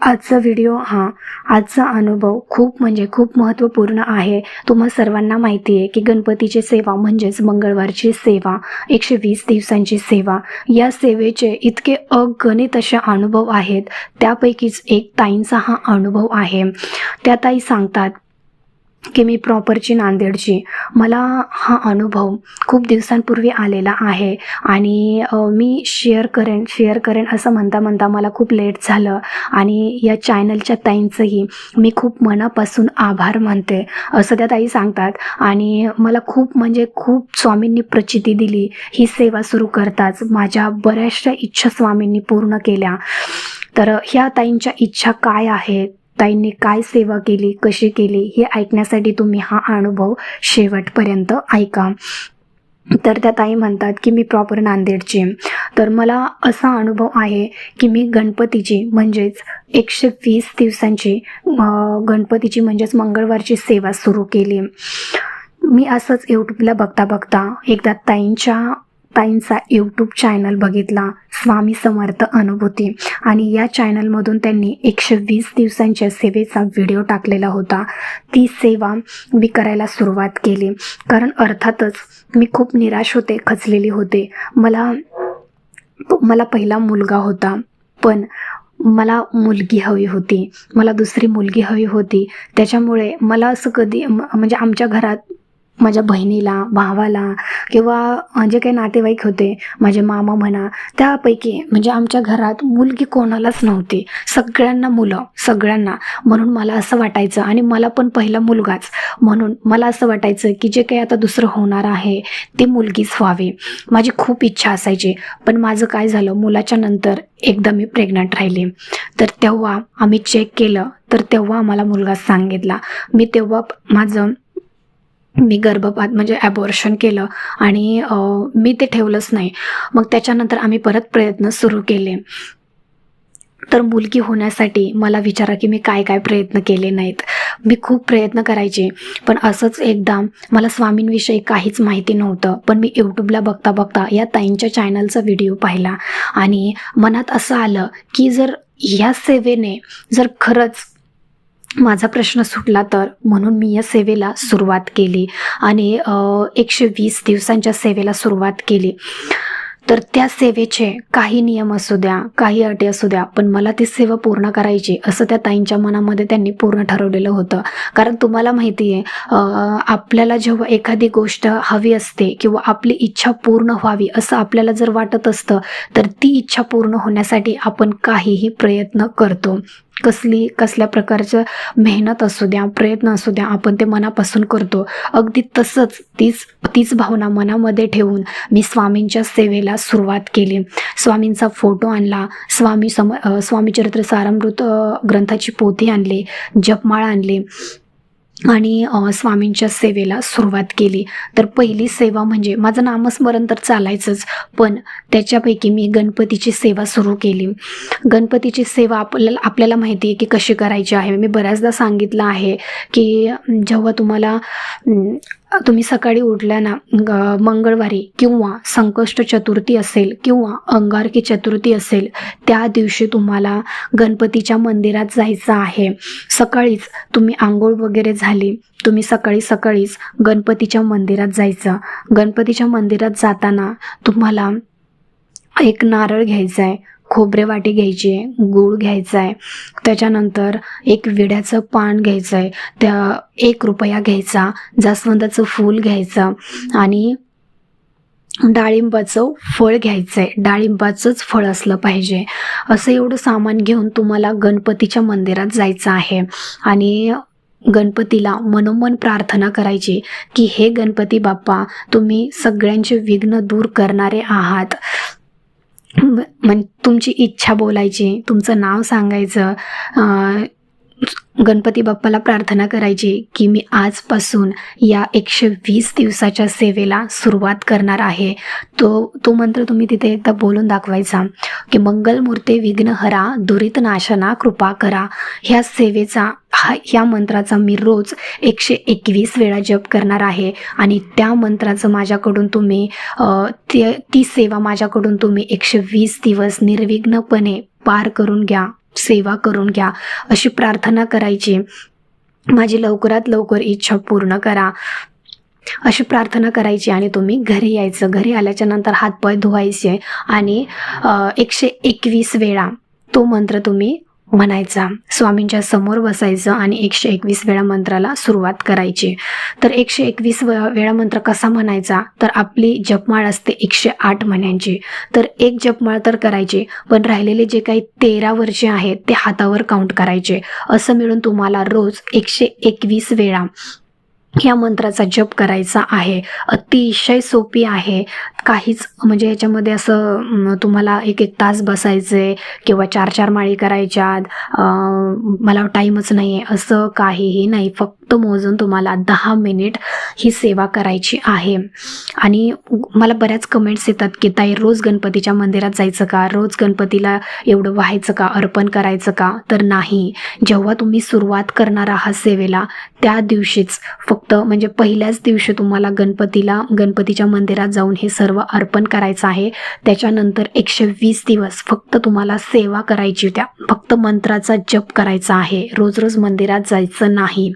आजचा व्हिडिओ हा आजचा अनुभव खूप म्हणजे खूप महत्त्वपूर्ण आहे. तुम्हा सर्वांना माहिती आहे की गणपतीची सेवा म्हणजेच मंगळवारची सेवा एकशे वीस दिवसांची सेवा या सेवेचे इतके अगणित असे अनुभव आहेत. त्यापैकीच एक ताईंचा हा अनुभव आहे. त्या ताई सांगतात की मी प्रॉपरची नांदेडची. मला हा अनुभव खूप दिवसांपूर्वी आलेला आहे आणि मी शेअर करेन शेअर करेन असं म्हणता म्हणता मला खूप लेट झालं आणि या चॅनलच्या ताईंचंही मी खूप मनापासून आभार मानते असं त्या ताई सांगतात. आणि मला खूप म्हणजे खूप स्वामींनी प्रचिती दिली ही सेवा सुरू करताच माझ्या बऱ्याचशा इच्छा स्वामींनी पूर्ण केल्या. तर ह्या ताईंच्या इच्छा काय आहेत? ताईंनी काय सेवा केली कशी केली हे ऐकण्यासाठी तुम्ही हा अनुभव शेवटपर्यंत ऐका. तर त्या ताई म्हणतात की मी प्रॉपर नांदेडची तर मला असा अनुभव आहे की मी गणपतीची म्हणजेच एकशे वीस दिवसांची गणपतीची म्हणजेच मंगळवारची सेवा सुरू केली. मी असंच यूट्यूबला बघता बघता एकदा ताईंच्या ताईंचा यूट्यूब चॅनल बघितला स्वामी समर्थ अनुभूती. आणि या चॅनलमधून त्यांनी एकशे वीस दिवसांच्या सेवेचा व्हिडिओ टाकलेला होता. ती सेवा मी करायला सुरुवात केली. कारण अर्थातच मी खूप निराश होते खचलेली होते. मला मला पहिला मुलगा होता पण मला मुलगी हवी होती. मला दुसरी मुलगी हवी होती. त्याच्यामुळे मला असं कधी म- म्हणजे आमच्या घरात माझ्या बहिणीला भावाला किंवा जे काही नातेवाईक होते माझे मामा म्हणा त्यापैकी म्हणजे आमच्या घरात मुलगी कोणालाच नव्हती. सगळ्यांना मुलं सगळ्यांना. म्हणून मला असं वाटायचं आणि मला पण पहिला मुलगाच. म्हणून मला असं वाटायचं की जे काही आता दुसरं होणार आहे ते मुलगीच व्हावी. माझी खूप इच्छा असायची. पण माझं काय झालं मुलाच्या नंतर एकदा मी प्रेग्नंट राहिले. तर तेव्हा आम्ही चेक केलं तर तेव्हा आम्हाला मुलगा सांगितला. मी तेव्हा माझं मी गर्भपात म्हणजे ॲबॉर्शन केलं आणि मी ते ठेवलंच नाही. मग त्याच्यानंतर आम्ही परत प्रयत्न सुरू केले. तर मुलगी होण्यासाठी मला विचारा की मी काय काय प्रयत्न केले नाहीत. मी खूप प्रयत्न करायचे पण असंच एकदा मला स्वामींविषयी काहीच माहिती नव्हतं पण मी यूट्यूबला बघता बघता या ताईंच्या चॅनलचा व्हिडिओ पाहिला. आणि मनात असं आलं की जर ह्या सेवेने जर खरंच माझा प्रश्न सुटला तर? म्हणून मी या सेवेला सुरुवात केली आणि एकशे वीस दिवसांच्या सेवेला सुरुवात केली. तर त्या सेवेचे काही नियम असू द्या काही अटी असू द्या पण मला ती सेवा पूर्ण करायची असं त्या ताईंच्या मनामध्ये त्यांनी पूर्ण ठरवलेलं होतं. कारण तुम्हाला माहिती आहे आपल्याला जेव्हा एखादी गोष्ट हवी असते किंवा आपली इच्छा पूर्ण व्हावी असं आपल्याला जर वाटत असतं तर ती इच्छा पूर्ण होण्यासाठी आपण काहीही प्रयत्न करतो. कसली कसल्या प्रकारचं मेहनत असू द्या प्रयत्न असू द्या आपण ते मनापासून करतो. अगदी तसंच तीच तीच भावना मनामध्ये ठेवून मी स्वामींच्या सेवेला सुरुवात केली. स्वामींचा फोटो आणला. स्वामी सम स्वामीचरित्र स्वामी चरित्र सारामृत ग्रंथाची पोथी आणली. जपमाळ आणली. आणि स्वामींच्या सेवेला सुरुवात केली. तर पहिली सेवा म्हणजे माझं नामस्मरण तर चालायचंच पण त्याच्यापैकी मी गणपतीची सेवा सुरू केली. गणपतीची सेवा आपल्याला आपल्याला माहिती आहे की कशी करायची आहे. मी बऱ्याचदा सांगितलं आहे की जेव्हा तुम्हाला तुम्ही सकाळी उठल्या ना मंगळवारी किंवा संकष्ट चतुर्थी असेल किंवा अंगारकी चतुर्थी असेल त्या दिवशी तुम्हाला गणपतीच्या मंदिरात जायचं आहे. सकाळीच तुम्ही आंघोळ वगैरे झाली तुम्ही सकाळी सकाळीच गणपतीच्या मंदिरात जायचं. गणपतीच्या मंदिरात जाताना तुम्हाला एक नारळ घ्यायचा आहे खोबरे वाटी घ्यायची आहे गूळ घ्यायचा आहे त्याच्यानंतर एक विड्याचं पान घ्यायचं आहे त्या एक रुपया घ्यायचा जास्वंदाचं फूल घ्यायचं आणि डाळिंबाचं फळ घ्यायचं आहे डाळिंबाचंच फळ असलं पाहिजे. असं एवढं सामान घेऊन तुम्हाला गणपतीच्या मंदिरात जायचं आहे. आणि गणपतीला मनोमन प्रार्थना करायची की हे गणपती बाप्पा तुम्ही सगळ्यांचे विघ्न दूर करणारे आहात. म्हण तुमची इच्छा बोलायची तुमचं नाव सांगायचं गणपती बाप्पाला प्रार्थना करायची की मी आजपासून या एकशे वीस दिवसाच्या सेवेला सुरुवात करणार आहे. तो तो मंत्र तुम्ही तिथे एकदा बोलून दाखवायचा. की मंगलमूर्ते विघ्नहरा दुरित नाशना कृपा करा. ह्या सेवेचा हा ह्या मंत्राचा मी रोज एकशे एकवीस वेळा जप करणार आहे. आणि त्या मंत्राचं माझ्याकडून तुम्ही ते ती सेवा माझ्याकडून तुम्ही एकशे वीस दिवस निर्विघ्नपणे पार करून घ्या. सेवा करून घ्या अशी प्रार्थना करायची. माझी लवकरात लवकर इच्छा पूर्ण करा. अशी प्रार्थना करायची आणि तुम्ही घरी यायचं. घरी आल्याच्यानंतर हातपाय धुवायचे आणि एकशे एकवीस वेळा तो मंत्र तुम्ही म्हणायचा स्वामींच्या समोर बसायचं आणि एकशे एकवीस वेळा मंत्राला सुरुवात करायची. तर एकशे एकवीस वेळा मंत्र कसा म्हणायचा? तर आपली जपमाळ असते एकशे आठ महिन्यांची तर एक जपमाळ तर करायची पण राहिलेले जे काही तेरा वर्षे आहेत ते हातावर काउंट करायचे. असं मिळून तुम्हाला रोज एकशे एकवीस वेळा या मंत्राचा जप करायचा आहे. अतिशय सोपी आहे. काहीच म्हणजे याच्यामध्ये असं तुम्हाला एक एक तास बसायचे किंवा चार चार माळी करायच्यात. मला टाईमच नाही आहे असं काहीही नाही. फक्त मोजून तुम्हाला दहा मिनिट ही सेवा करायची आहे. आणि मला बऱ्याच कमेंट्स येतात की ताई रोज गणपतीच्या मंदिरात जायचं का? रोज गणपतीला एवढं व्हायचं का? अर्पण करायचं का? तर नाही. जेव्हा तुम्ही सुरुवात करणार आहात सेवेला त्या दिवशीच फक्त म्हणजे पहिल्याच दिवशी तुम्हाला गणपतीला गणपतीच्या मंदिरात जाऊन हे सर्व अर्पण करायचं आहे. त्याच्यानंतर एकशे वीस दिवस फक्त तुम्हाला सेवा करायची होत्या. फक्त मंत्राचा जप करायचा आहे. रोज रोज मंदिरात जायचं नाही.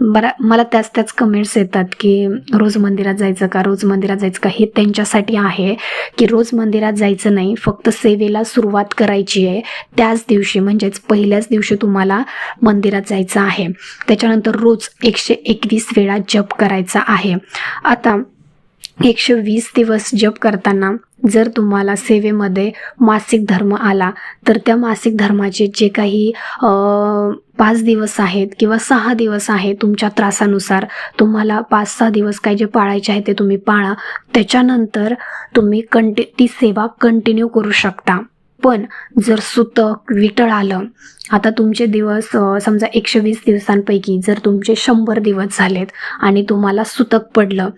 बरा मला त्याच त्याच कमेंट्स येतात की रोज मंदिरात जायचं का रोज मंदिरात जायचं का हे त्यांच्यासाठी आहे की रोज मंदिरात जायचं नाही. फक्त सेवेला सुरुवात करायची आहे. त्याच दिवशी म्हणजेच पहिल्याच दिवशी तुम्हाला मंदिरात जायचं आहे. त्याच्यानंतर रोज एकशे एकवीस वेळा जप करायचा आहे. आता एकशे वीस दिवस जप करताना जर तुम्हाला सेवेमध्ये मासिक धर्म आला तर त्या मासिक धर्माचे जे काही पाच दिवस आहेत किंवा सहा दिवस आहे तुमच्या त्रासानुसार तुम्हाला पाच सहा दिवस काय जे पाळायचे आहे ते तुम्ही पाळा. त्याच्यानंतर तुम्ही कंटि ती सेवा कंटिन्यू करू शकता. पण जर सुतक विटळ आलं आता तुमचे दिवस समजा एकशे वीस दिवसांपैकी जर तुमचे शंभर दिवस झालेत आणि तुम्हाला सुतक पडलं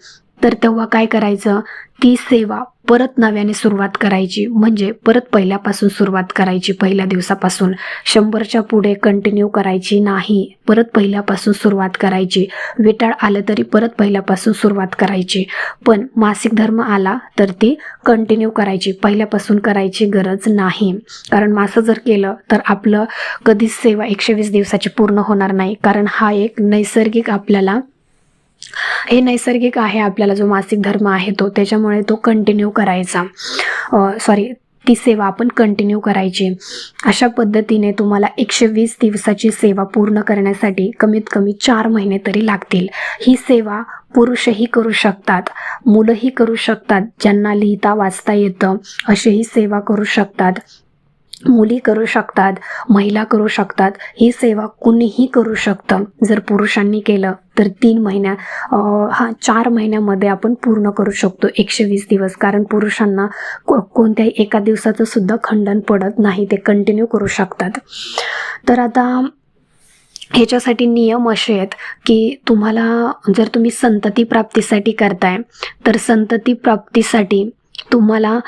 तर तेव्हा काय करायचं? ती सेवा परत नव्याने सुरुवात करायची. म्हणजे परत पहिल्यापासून सुरुवात करायची. पहिल्या दिवसापासून. शंभरच्या पुढे कंटिन्यू करायची नाही. परत पहिल्यापासून सुरुवात करायची. विटाळ आलं तरी परत पहिल्यापासून सुरुवात करायची. पण मासिक धर्म आला तर ती कंटिन्यू करायची. पहिल्यापासून करायची गरज नाही. कारण मासं जर केलं तर आपलं कधीच सेवा एकशे वीस दिवसाची पूर्ण होणार नाही. कारण हा एक नैसर्गिक आपल्याला हे नैसर्गिक आहे आपल्याला जो मासिक धर्म आहे तो त्याच्यामुळे तो कंटिन्यू करायचा. सॉरी ती सेवा आपण कंटिन्यू करायची. अशा पद्धतीने तुम्हाला एकशे वीस दिवसाची सेवा पूर्ण करण्यासाठी कमीत कमी चार महिने तरी लागतील. ही सेवा पुरुषही करू शकतात मुलंही करू शकतात ज्यांना लिहिता वाचता येतं अशीही सेवा करू शकतात. मुली करू शकतात महिला करू शकतात ही सेवा कुणीही करू शकतं. जर पुरुषांनी केलं तर तीन महिन्या हा चार महिन्यामध्ये आपण पूर्ण करू शकतो एकशे वीस दिवस. कारण पुरुषांना को कोणत्याही एका दिवसाचं सुद्धा खंडन पडत नाही ते कंटिन्यू करू शकतात. तर आता ह्याच्यासाठी नियम असे आहेत की तुम्हाला जर तुम्ही संतती प्राप्तीसाठी करताय तर संतती प्राप्तीसाठी तुम्हाला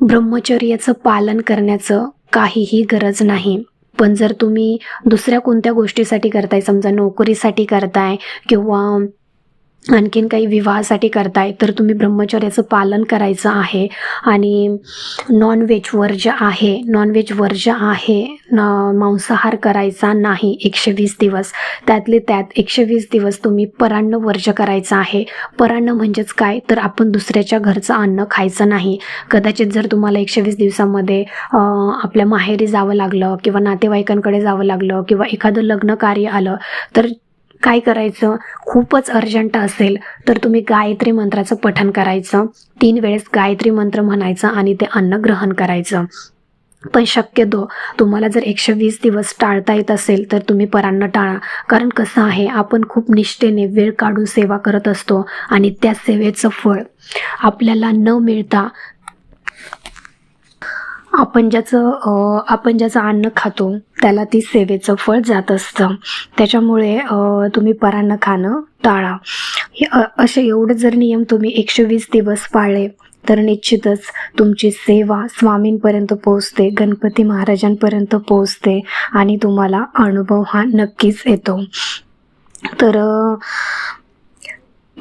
ब्रह्मचर्याचं पालन करण्याचं काहीही गरज नाही. पण जर तुम्ही दुसऱ्या कोणत्या गोष्टीसाठी करताय समजा नोकरीसाठी करताय किंवा आणखीन काही विवाहासाठी करताय तर तुम्ही ब्रह्मचर्याचं पालन करायचं आहे आणि नॉनव्हेज वर्ज्य आहे. नॉनव्हेज वर्ज्य आहे. न मांसाहार करायचा नाही. एकशे वीस दिवस. त्यातले त्यात एकशे वीस दिवस तुम्ही परान्न वर्ज्य करायचं आहे. परान्न म्हणजेच काय? तर आपण दुसऱ्याच्या घरचं अन्न खायचं नाही. कदाचित जर तुम्हाला एकशे वीस दिवसामध्ये आपल्या माहेरी जावं लागलं किंवा नातेवाईकांकडे जावं लागलं किंवा एखादं लग्न कार्य आलं तर काय करायचं? खूपच अर्जंट असेल तर तुम्ही गायत्री मंत्राचं पठन करायचं. तीन वेळेस गायत्री मंत्र म्हणायचं आणि ते अन्न ग्रहण करायचं. पण शक्यतो तुम्हाला जर एकशे वीस दिवस टाळता येत असेल तर तुम्ही परांना टाळा. कारण कसं आहे आपण खूप निष्ठेने वेळ काढून सेवा करत असतो आणि त्या सेवेचं फळ आपल्याला न मिळता आपण ज्याचं आपण ज्याचं अन्न खातो त्याला ती सेवेचं फळ जात असतं. त्याच्यामुळे तुम्ही परान्न खाणं टाळा. असे एवढे जर नियम तुम्ही एकशे वीस दिवस पाळले तर निश्चितच तुमची सेवा स्वामींपर्यंत पोहोचते गणपती महाराजांपर्यंत पोहोचते आणि तुम्हाला अनुभव हा नक्कीच येतो. तर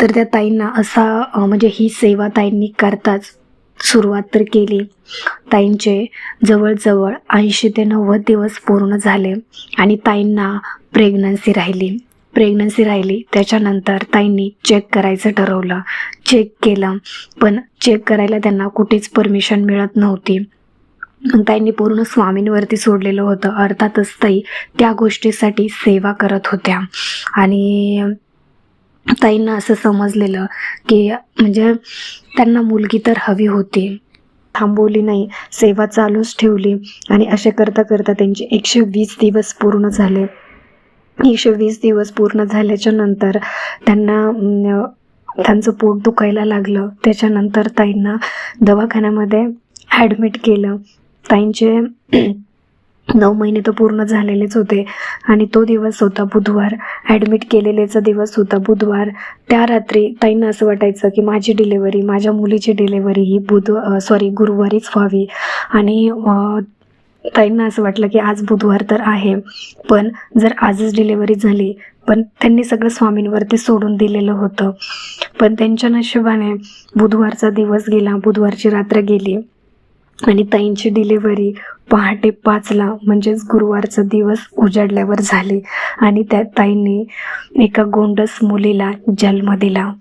तर त्या ताईंना असा म्हणजे ही सेवा ताईंनी करताच सुरुवात तर केली. ताईंचे जवळजवळ ऐंशी ते नव्वद दिवस पूर्ण झाले आणि ताईंना प्रेग्नन्सी राहिली. प्रेग्नन्सी राहिली त्याच्यानंतर ताईंनी चेक करायचं ठरवलं. चेक केलं पण चेक करायला त्यांना कुठेच परमिशन मिळत नव्हती. ताईंनी पूर्ण स्वामींवरती सोडलेलं होतं. अर्थातच ताई त्या गोष्टीसाठी सेवा करत होत्या. आणि ताईंना असं समजलेलं की म्हणजे त्यांना मुलगी तर हवी होती. थांबवली नाही. सेवा चालूच ठेवली. आणि असे करता करता त्यांचे एकशे वीस दिवस पूर्ण झाले. एकशे वीस दिवस पूर्ण झाल्याच्यानंतर त्यांना त्यांचं पोट दुखायला लागलं. त्याच्यानंतर ताईंना दवाखान्यामध्ये ॲडमिट केलं. ताईंचे नऊ महिने तर पूर्ण झालेलेच होते. आणि तो दिवस होता बुधवार. ॲडमिट केलेलेचा दिवस होता बुधवार. त्या रात्री ताईंना असं वाटायचं की माझी डिलेवरी माझ्या मुलीची डिलेवरी ही बुध सॉरी गुरुवारीच व्हावी. आणि ताईंना असं वाटलं की आज बुधवार तर आहे. पण जर आजच डिलेवरी झाली पण त्यांनी सगळं स्वामींवरती सोडून दिलेलं होतं. पण त्यांच्या नशिबाने बुधवारचा दिवस गेला बुधवारची रात्र गेली. आणि ताईंची डिलिव्हरी पहाटे पाचला म्हणजेच गुरुवारचा दिवस उजाडल्यावर झाली. आणि त्या ताईंनी एका गोंडस मुलीला जन्म दिला.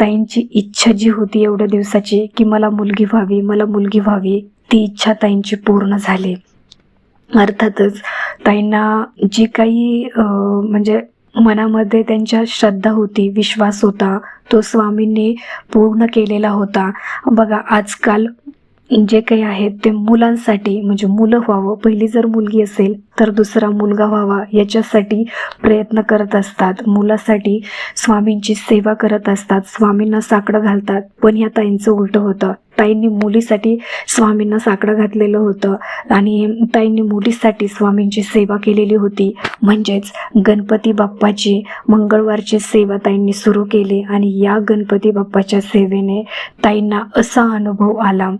ताईंची इच्छा जी होती एवढ्या दिवसाची की मला मुलगी व्हावी मला मुलगी व्हावी ती इच्छा ताईंची पूर्ण झाली. अर्थातच ताईंना जी काही म्हणजे मनामध्ये त्यांच्या श्रद्धा होती विश्वास होता तो स्वामींनी पूर्ण केलेला होता. बघा आजकाल जे काही आहेत ते मुलांसाठी म्हणजे मुलं व्हावं. पहिली जर मुलगी असेल तर दुसरा मुलगा व्हावा. याच्यासाठी प्रयत्न करत असतात. मुलासाठी स्वामींची सेवा करत असतात. स्वामींना साकडं घालतात. पण या ताईंचं उलटं होतं. ताईंनी मुलीसाठी स्वामींना साकडं घातलेलं होतं. आणि ताईंनी मुलीसाठी स्वामींची सेवा केलेली होती. म्हणजेच गणपती बाप्पाची मंगळवारची सेवा ताईंनी सुरू केली. आणि या गणपती बाप्पाच्या सेवेने ताईंना असा अनुभव आला.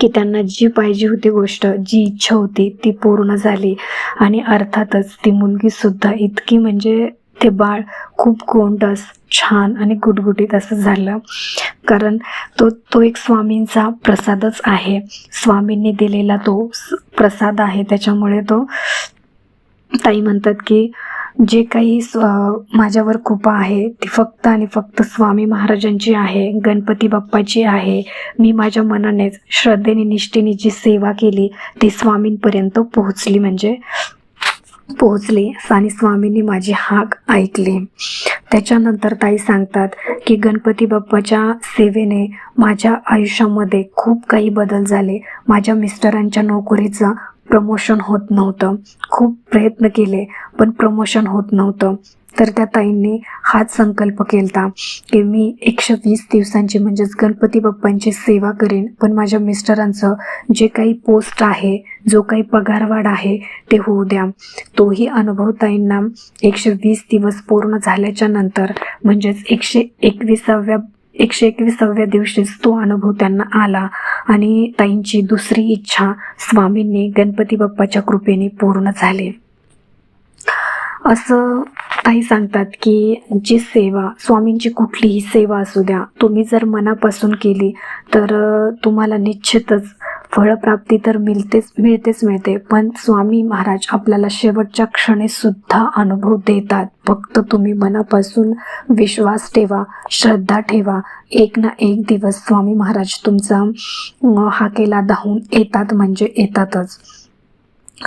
की त्यांना जी पाहिजे होती गोष्ट जी इच्छा होती ती पूर्ण झाली. आणि अर्थातच ती मुलगीसुद्धा इतकी म्हणजे ते बाळ खूप गोंडस छान आणि गुटगुटीत असं झालं. कारण तो तो एक स्वामींचा प्रसादच आहे. स्वामींनी दिलेला तो स- प्रसाद आहे. त्याच्यामुळे तो ताई म्हणतात की जे काही स्व- माझ्यावर कृपा आहे ती फक्त आणि फक्त स्वामी महाराजांची आहे गणपती बाप्पाची आहे. मी माझ्या मनानेच श्रद्धेने निष्ठेने जी सेवा केली ती स्वामींपर्यंत पोहोचली म्हणजे पोहोचली आणि स्वामींनी माझी हाक ऐकली. त्याच्यानंतर ताई सांगतात की गणपती बाप्पाच्या सेवेने माझ्या आयुष्यामध्ये खूप काही बदल झाले. माझ्या मिस्टरांच्या नोकरीचा प्रमोशन होत नव्हतं. खूप प्रयत्न केले पण प्रमोशन होत नव्हतं. तर त्या ताईंनी हाच संकल्प केलता की मी एकशे वीस दिवसांची म्हणजेच गणपती बाप्पांची सेवा करेन. पण माझ्या मिस्टरांचं जे काही पोस्ट आहे जो काही पगारवाढ आहे ते होऊ द्या. तोही अनुभव ताईंना एकशे वीस दिवस पूर्ण झाल्याच्यानंतर म्हणजेच एकशे एकविसाव्या एकशे एकविसाव्या दिवशीच तो अनुभव त्यांना आला आणि ताईंची दुसरी इच्छा स्वामींनी गणपती बाप्पाच्या कृपेने पूर्ण झाली. असं ताई सांगतात की जी सेवा स्वामींची कुठलीही सेवा असू द्या तुम्ही जर मनापासून केली तर तुम्हाला निश्चितच फळप्राप्ती तर मिळतेच मिळतेच मिळते. पण स्वामी महाराज आपल्याला शेवटच्या क्षणी सुद्धा अनुभव देतात. फक्त तुम्ही मनापासून विश्वास ठेवा श्रद्धा ठेवा. एक ना एक दिवस स्वामी महाराज तुमचा हाकेला धावून येतात म्हणजे येतातच.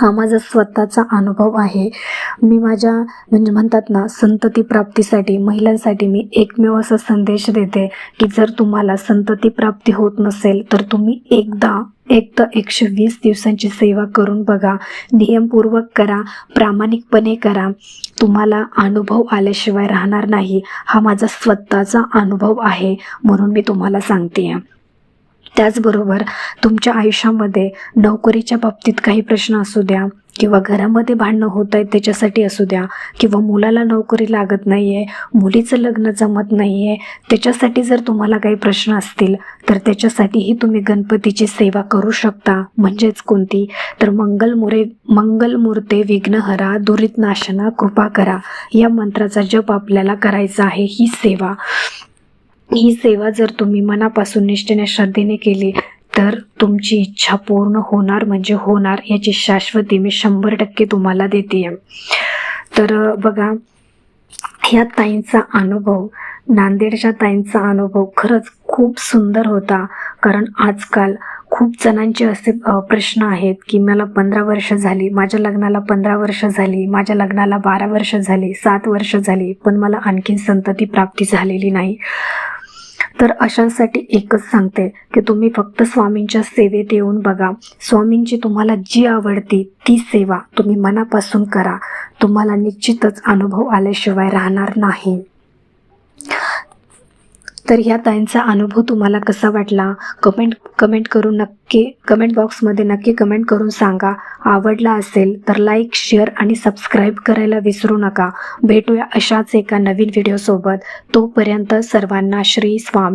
हा माझा स्वतःचा अनुभव आहे. मी माझ्या म्हणजे म्हणतात ना संतती प्राप्तीसाठी महिलांसाठी मी एकमेव असा संदेश देते की जर तुम्हाला संतती प्राप्ती होत नसेल तर तुम्ही एकदा एक तर एकशे वीस दिवसांची सेवा करून बघा. नियमपूर्वक करा. प्रामाणिकपणे करा. तुम्हाला अनुभव आल्याशिवाय राहणार नाही. हा माझा स्वतःचा अनुभव आहे म्हणून मी तुम्हाला सांगते. त्याचबरोबर तुमच्या आयुष्यामध्ये नोकरीच्या बाबतीत काही प्रश्न असू द्या. किंवा घरामध्ये भांडणं होत आहेत त्याच्यासाठी असू द्या. किंवा मुलाला नोकरी लागत नाही आहे मुलीचं लग्न जमत नाही आहे त्याच्यासाठी जर तुम्हाला काही प्रश्न असतील तर त्याच्यासाठीही तुम्ही गणपतीची सेवा करू शकता. म्हणजेच कोणती? तर मंगलमुरे मंगलमूर्ते विघ्नहरा दुरित नाशना कृपा करा. या मंत्राचा जप आपल्याला करायचा आहे. ही सेवा. ही सेवा जर तुम्ही मनापासून निष्ठेने श्रद्धेने केली तर तुमची इच्छा पूर्ण होणार म्हणजे होणार याची शाश्वती मी शंभर टक्के तुम्हाला देते तर बघा ह्या ताईंचा अनुभव नांदेडच्या ताईंचा अनुभव खरंच खूप सुंदर होता. कारण आजकाल खूप जणांचे असे प्रश्न आहेत की मला पंधरा वर्ष झाली माझ्या लग्नाला पंधरा वर्ष झाली माझ्या लग्नाला बारा वर्ष झाली सात वर्ष झाली पण मला आणखीन संतती प्राप्ती झालेली नाही. तर अशांसाठी एकच सांगते की तुम्ही फक्त स्वामींच्या सेवेत येऊन बघा. स्वामींची तुम्हाला जी आवडती ती सेवा तुम्ही मनापासून करा. तुम्हाला निश्चितच अनुभव आल्याशिवाय राहणार नाही. तर ह्या ताईंचा अनुभव तुम्हाला कसा वाटला? कमेंट कमेंट करून नक्की कमेंट बॉक्समध्ये नक्की कमेंट करून सांगा. आवडला असेल तर लाईक शेअर आणि सबस्क्राईब करायला विसरू नका. भेटूया अशाच एका नवीन व्हिडिओसोबत. तोपर्यंत सर्वांना श्री स्वामी